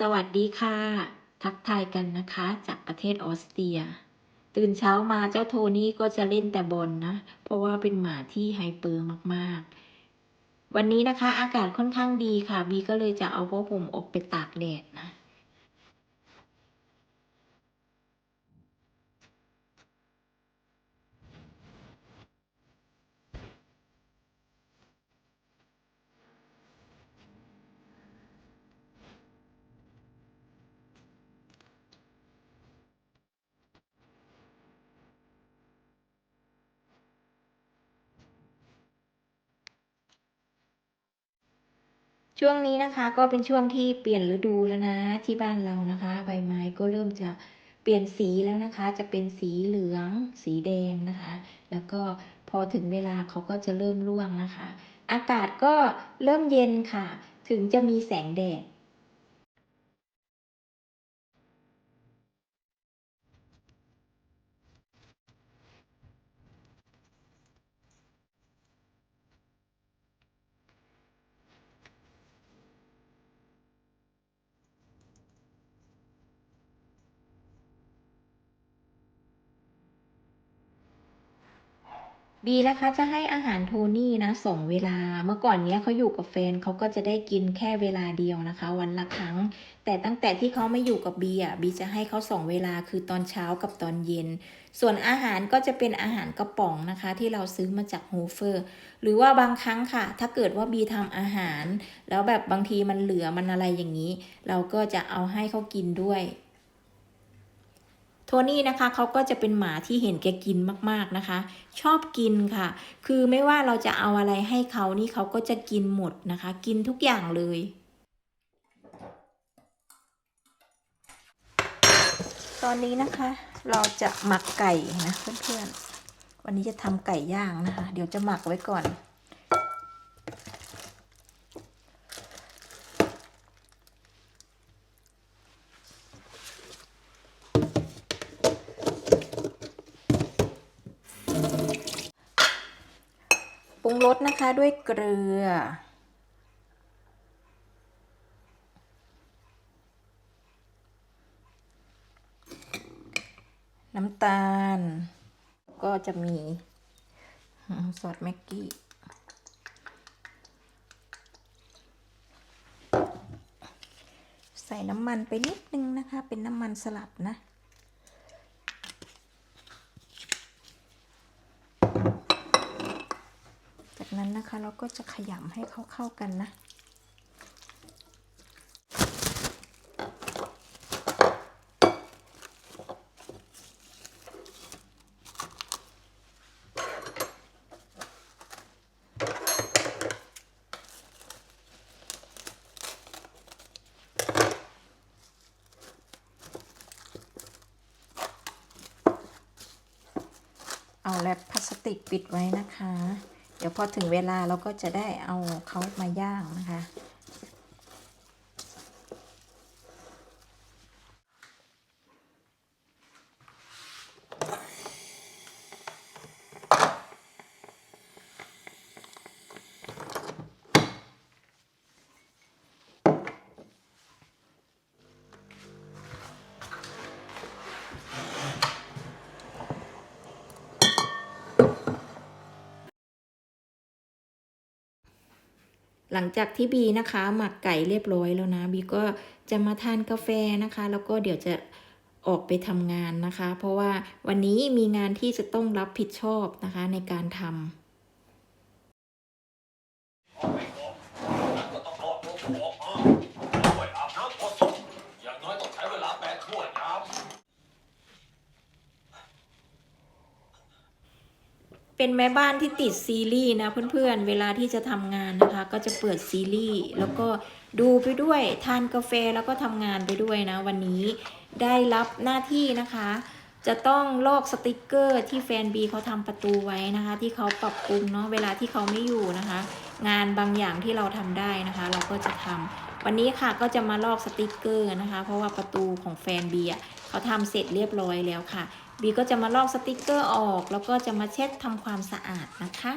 สวัสดีค่ะ ทักทายกันนะคะจากประเทศออสเตรีย ตื่นเช้ามาเจ้าโทนี่ก็จะเล่นแต่บอลนะ เพราะว่าเป็นหมาที่ไฮเปอร์มากๆ วันนี้นะคะอากาศค่อนข้างดีค่ะบีก็เลยจะเอาผ้าห่มออกไปตากแดดนะ ช่วงนี้นะคะก็เป็นช่วงที่เปลี่ยนฤดูแล้วนะที่บ้านเรานะคะใบไม้ก็เริ่มจะเปลี่ยนสีแล้วนะคะ จะเป็นสีเหลือง สีแดงนะคะ แล้วก็พอถึงเวลาเขาก็จะเริ่มร่วงนะคะ อากาศก็เริ่มเย็นค่ะ ถึงจะมีแสงแดด บีนะคะจะให้อาหารโทนี่นะสองเวลา เมื่อก่อนเนี้ยเขาอยู่กับแฟนเขาก็จะได้กินแค่เวลาเดียวนะคะ วันละครั้ง แต่ตั้งแต่ที่เขาไม่อยู่กับบีอะบีจะให้เขาสองเวลาคือตอนเช้ากับตอนเย็น ส่วนอาหารก็จะเป็นอาหารกระป๋องนะคะ ที่เราซื้อมาจากโฮเฟอร์ หรือว่าบางครั้งค่ะ ถ้าเกิดว่าบีทำอาหาร แล้วแบบบางทีมันเหลือมันอะไรอย่างนี้ เราก็จะเอาให้เขากินด้วย โทนี่นะคะเขาก็จะเป็นหมาที่เห็นแกกินมากๆนะคะ ชอบกินค่ะ คือไม่ว่าเราจะเอาอะไรให้เขานี่เขาก็จะกินหมดนะคะ กินทุกอย่างเลยตอนนี้นะคะ เราจะหมักไก่นะเพื่อนๆ วันนี้จะทำไก่ย่างนะคะ เดี๋ยวจะหมักไว้ก่อน ปรุงรส นะคะด้วยเกลือ น้ำตาล ก็จะมีอืมซอสแม็กกี้ใส่น้ำมันไปนิดนึงนะคะ เป็นน้ำมันสลัดนะ จาก นะคะเราก็จะขยำให้เขาเข้ากันนะ เอาแรปพลาสติกปิดไว้นะคะ เดี๋ยวพอถึงเวลาเราก็จะได้เอาเขามาย่างนะคะ หลังจากที่บีนะคะ หมักไก่เรียบร้อยแล้วนะ บีก็จะมาทานกาแฟนะคะ แล้วก็เดี๋ยวจะออกไปทำงานนะคะ เพราะว่าวันนี้มีงานที่จะต้องรับผิดชอบนะคะในการทำ ก็ต้องรอดตัวผมออกมาช่วยอาบน้ำพอสมอย่างน้อยต้องใช้เวลาแปดชั่วยาม เป็นแม่บ้านที่ติดซีรีส์นะเพื่อนๆ เวลาที่จะทำงานนะคะ ก็จะเปิดซีรีส์แล้วก็ดูไปด้วยทานกาแฟแล้วก็ทำงานไปด้วยนะ วันนี้ได้รับหน้าที่นะคะ จะต้องลอกสติกเกอร์ที่แฟนบีเขาทำประตูไว้นะคะ ที่เขาปรับปรุงเนาะเวลาที่เขาไม่อยู่นะคะ งานบางอย่างที่เราทำได้นะคะ เราก็จะทำวันนี้ค่ะก็จะมาลอกสติกเกอร์นะคะ เพราะว่าประตูของแฟนบีอะ เขาทำเสร็จเรียบร้อยแล้วค่ะบีก็จะมาลอกสติกเกอร์ออก แล้วก็จะมาเช็ดทำความสะอาดนะคะ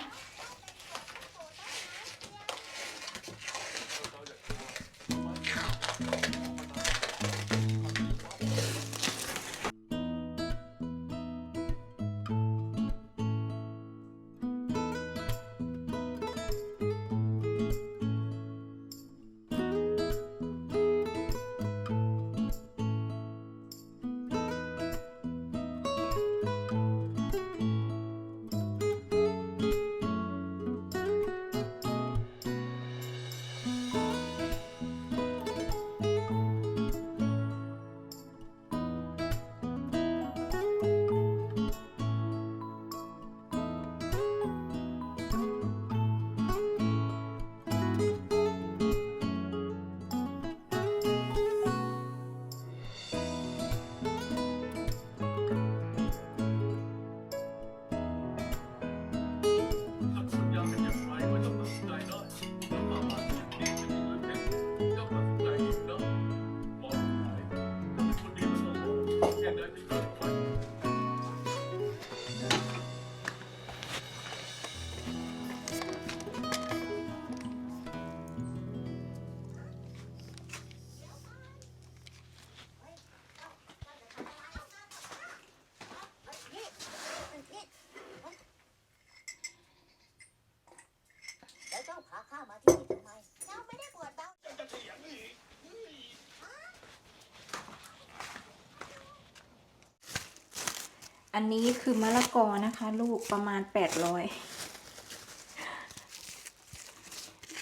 อันนี้คือมะละกอนะคะ ลูกประมาณแปดร้อย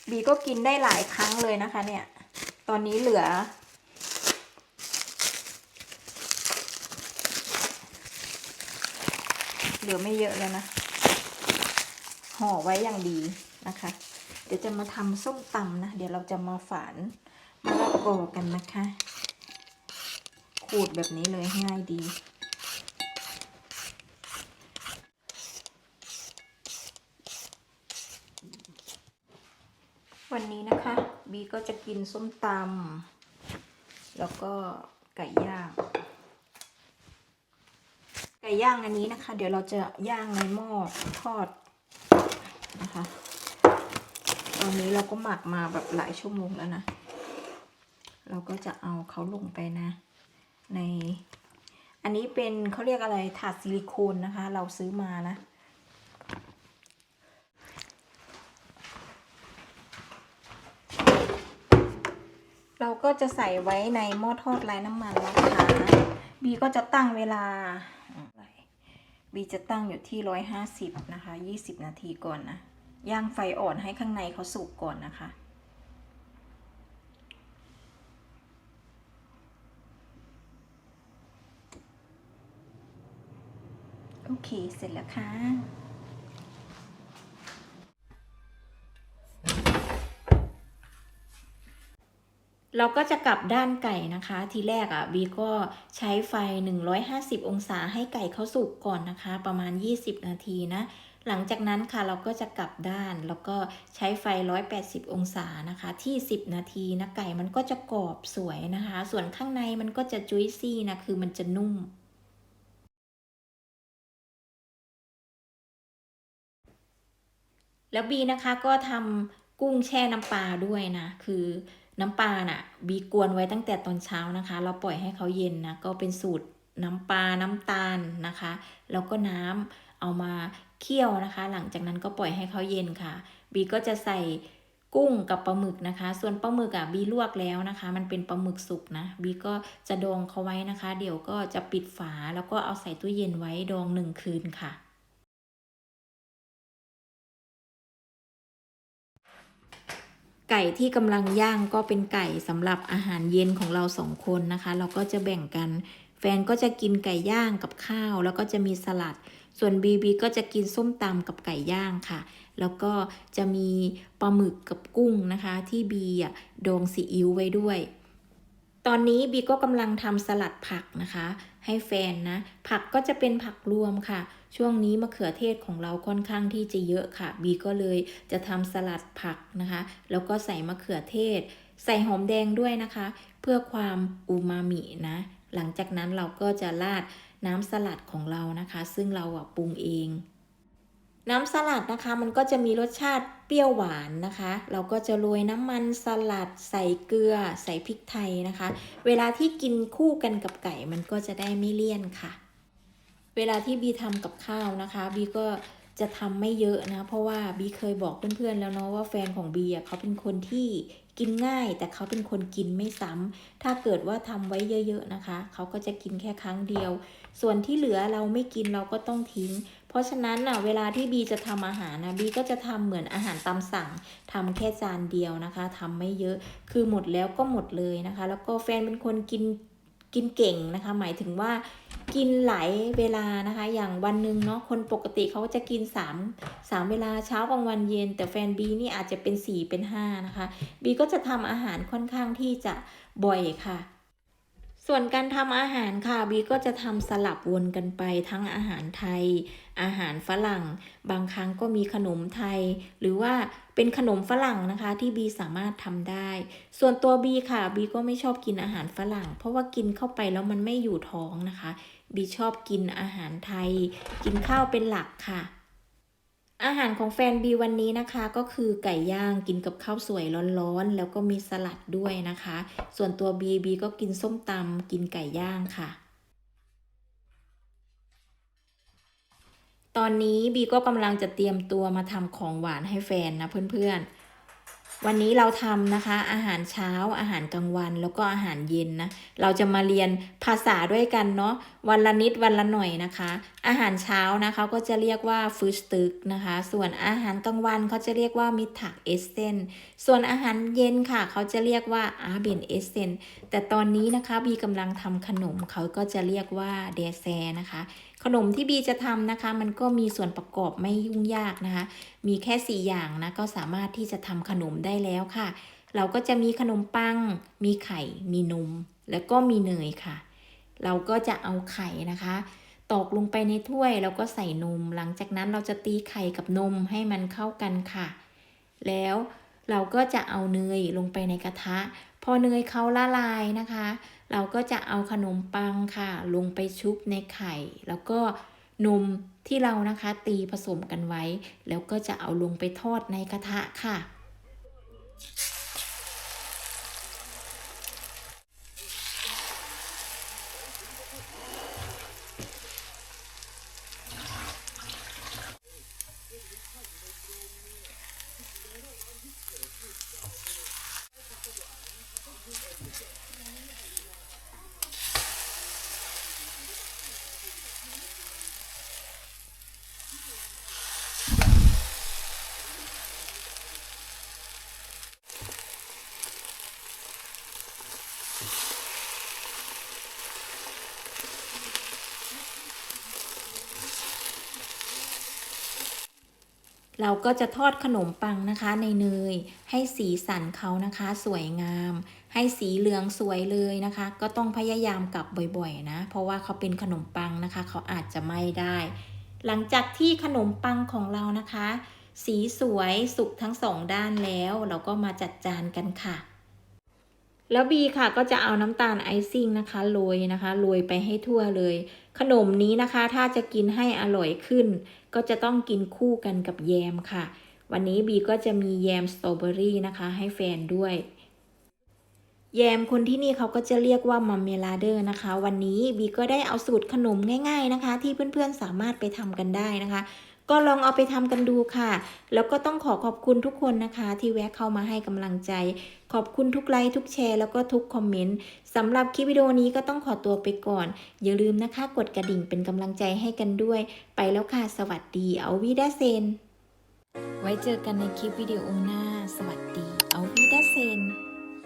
บีก็กินได้หลายครั้งเลยนะคะ เนี่ย ตอนนี้เหลือ เหลือไม่เยอะแล้วนะ ห่อไว้อย่างดีนะคะ เดี๋ยวจะมาทำส้มตำนะ เดี๋ยวเราจะมาฝานมะละกอกันนะคะ ขูดแบบนี้เลยง่ายดี วันนี้นะคะ บี ก็จะกินส้มตำแล้วก็ไก่ย่าง ไก่ย่างอันนี้นะคะ เดี๋ยวเราจะย่างในหม้อทอดนะคะตอนนี้เราก็หมักมาแบบหลายชั่วโมงแล้วนะ เราก็จะเอาเขาลงไปนะ ใน อันนี้เป็นเขาเรียกอะไรถาดซิลิโคนนะคะ เราซื้อมานะ เราก็จะใส่ไว้ในหม้อทอดไร้น้ำมันนะคะบีก็จะตั้งเวลาบีจะตั้งอยู่ที่ร้อยห้าสิบนะคะยี่สิบนาทีก่อนนะย่างไฟอ่อนให้ข้างในเขาสุกก่อนนะคะ โอเค เสร็จแล้วค่ะ เราก็จะกลับด้านไก่นะคะ ทีแรกอะ่ะบีก็ใช้ไฟ 150 องศาให้ไก่เขาสุกก่อนนะคะ ประมาณ 20 นาทีนะ หลังจากนั้นค่ะเราก็จะกลับด้านแล้วก็ใช้ไฟ 180 องศานะคะ ที่ 10 นาทีนะไก่มันก็จะกรอบสวยนะคะ ส่วนข้างในมันก็จะจุยซี่นะคือมันจะนุ่มแล้วบีนะคะก็ทำกุ้งแช่น้ำปลาด้วยนะ คือ น้ำปลาน่ะบีกวนไว้ตั้งแต่ตอนเช้านะคะ เราปล่อยให้เขาเย็นนะก็เป็นสูตรน้ำปลาน้ำตาลนะคะ แล้วก็น้ำเอามาเคี่ยวนะคะ หลังจากนั้นก็ปล่อยให้เขาเย็นค่ะ บีก็จะใส่กุ้งกับปลาหมึกนะคะ ส่วนปลาหมึกอะบีลวกแล้วนะคะ มันเป็นปลาหมึกสุกนะ บีก็จะดองเขาไว้นะคะ เดี๋ยวก็จะปิดฝาแล้วก็เอาใส่ตู้เย็นไว้ดองหนึ่งคืนค่ะ ไก่ที่กำลังย่างก็เป็นไก่สำหรับอาหารเย็นของเราสองคนนะคะ เราก็จะแบ่งกัน แฟนก็จะกินไก่ย่างกับข้าว แล้วก็จะมีสลัด ส่วนบีบีก็จะกินส้มตำกับไก่ย่างค่ะ แล้วก็จะมีปลาหมึกกับกุ้งนะคะ ที่บีอะดองซีอิ๊วไว้ด้วย ตอนนี้บีก็กำลังทำสลัดผักนะคะ ให้แฟนนะ ผักก็จะเป็นผักรวมค่ะ ช่วงนี้มะเขือเทศของเราค่อนข้างที่จะเยอะค่ะ บีก็เลยจะทำสลัดผักนะคะ แล้วก็ใส่มะเขือเทศ ใส่หอมแดงด้วยนะคะ เพื่อความอูมามินะ หลังจากนั้นเราก็จะราดน้ำสลัดของเรานะคะ ซึ่งเราปรุงเอง น้ำสลัดนะคะมันก็จะมีรสชาติเปรี้ยวหวานนะคะ เราก็จะโรยน้ำมันสลัด ใส่เกลือ ใส่พริกไทยนะคะ เวลาที่กินคู่กันกับไก่มันก็จะได้ไม่เลี่ยนค่ะ เวลาที่บีทำกับข้าวนะคะ บีก็จะทำไม่เยอะนะ เพราะว่าบีเคยบอกเพื่อนๆแล้วเนาะว่าแฟนของบีอะเขาเป็นคนที่กินง่าย แต่เขาเป็นคนกินไม่ซ้ำถ้าเกิดว่าทำไว้เยอะ ๆนะคะ เขาก็จะกินแค่ครั้งเดียว ส่วนที่เหลือเราไม่กินเราก็ต้องทิ้ง เพราะฉะนั้นน่ะเวลาที่บีจะทำอาหารนะบีก็จะทำเหมือนอาหารตามสั่งทำแค่จานเดียวนะคะทำไม่เยอะคือหมดแล้วก็หมดเลยนะคะ แล้วก็แฟนเป็นคนกินกินเก่งนะคะ หมายถึงว่ากินหลายเวลานะคะ อย่างวันหนึ่งเนาะคนปกติเขาจะกิน3 3เวลาเช้ากลางวันเย็น แต่แฟนบีนี่อาจจะเป็น 4 เป็น 5 นะคะบีก็จะทำอาหารค่อนข้างที่จะบ่อยค่ะ ส่วนการทำอาหารค่ะบีก็จะทำสลับวนกันไปทั้งอาหารไทย อาหารฝรั่ง บางครั้งก็มีขนมไทย หรือว่าเป็นขนมฝรั่งนะคะที่บีสามารถทำได้ ส่วนตัวบีค่ะบีก็ไม่ชอบกินอาหารฝรั่ง เพราะว่ากินเข้าไปแล้วมันไม่อยู่ท้องนะคะบีชอบกินอาหารไทย กินข้าวเป็นหลักค่ะ อาหารของแฟนบีวันนี้นะคะก็คือไก่ย่างกินกับข้าวสวยร้อนๆ แล้วก็มีสลัดด้วยนะคะ ส่วนตัวบีบีก็กินส้มตำกินไก่ย่างค่ะ ตอนนี้บีก็กำลังจะเตรียมตัวมาทำของหวานให้แฟนนะเพื่อนๆ วันนี้เราทำนะคะ อาหารเช้าอาหารกลางวันแล้วก็อาหารเย็นนะเราจะมาเรียนภาษาด้วยกันเนาะวันละนิดวันละหน่อยนะคะ อาหารเช้านะคะก็จะเรียกว่าฟูสตึกนะคะ ส่วนอาหารกลางวันเขาจะเรียกว่ามิถักเอสเซนส่วนอาหารเย็นค่ะ เขาจะเรียกว่าอาเบนเอสเซนแต่ตอนนี้นะคะบีกำลังทำขนมเขาก็จะเรียกว่าเดแซนะคะ ขนมที่บีจะทำนะคะ มันก็มีส่วนประกอบไม่ยุ่งยากนะคะ มีแค่ 4 อย่างนะก็สามารถที่จะทำขนมได้แล้วค่ะ เราก็จะมีขนมปัง มีไข่ มีนม แล้วก็มีเนยค่ะ เราก็จะเอาไข่นะคะ ตอกลงไปในถ้วยแล้วก็ใส่นม หลังจากนั้นเราจะตีไข่กับนมให้มันเข้ากันค่ะ แล้วเราก็จะเอาเนยลงไปในกระทะ พอเนยเขาละลายนะคะ เราก็จะเอาขนมปังค่ะ ลงไปชุบในไข่ แล้วก็นมที่เรานะคะตีผสมกันไว้ แล้วก็จะเอาลงไปทอดในกระทะค่ะ เราก็จะทอดขนมปังนะคะในเนย ให้สีสันเขานะคะ สวยงาม ให้สีเหลืองสวยเลยนะคะ ก็ต้องพยายามกลับบ่อยๆนะ เพราะว่าเขาเป็นขนมปังนะคะ เขาอาจจะไหม้ได้ หลังจากที่ขนมปังของเรานะคะ สีสวยสุกทั้งสองด้านแล้ว เราก็มาจัดจานกันค่ะ แล้วบีค่ะก็จะเอาน้ำตาลไอซิ่งนะคะโรยนะคะโรยไปให้ทั่วเลย ขนมนี้นะคะ ถ้าจะกินให้อร่อยขึ้น ก็จะต้องกินคู่กันกับแยมค่ะ วันนี้บีก็จะมีแยมสตรอเบอรี่นะคะให้แฟนด้วย แยมคนที่นี่เขาก็จะเรียกว่ามัมเมลาเดอร์นะคะ วันนี้บีก็ได้เอาสูตรขนมง่าย ๆนะคะ ที่เพื่อนๆสามารถไปทำกันได้นะคะ ก็ลองเอาไปทำกันดูค่ะ แล้วก็ต้องขอขอบคุณทุกคนนะคะ ที่แวะเข้ามาให้กำลังใจ ขอบคุณทุกไลค์ทุกแชร์แล้วก็ทุกคอมเมนต์สำหรับคลิปวิดีโอนี้ก็ต้องขอตัวไปก่อน อย่าลืมนะคะ กดกระดิ่งเป็นกำลังใจให้กันด้วย ไปแล้วค่ะ สวัสดีเอาวีดาเซน ไว้เจอกันในคลิปวิดีโอหน้า สวัสดีเอาวีดาเซน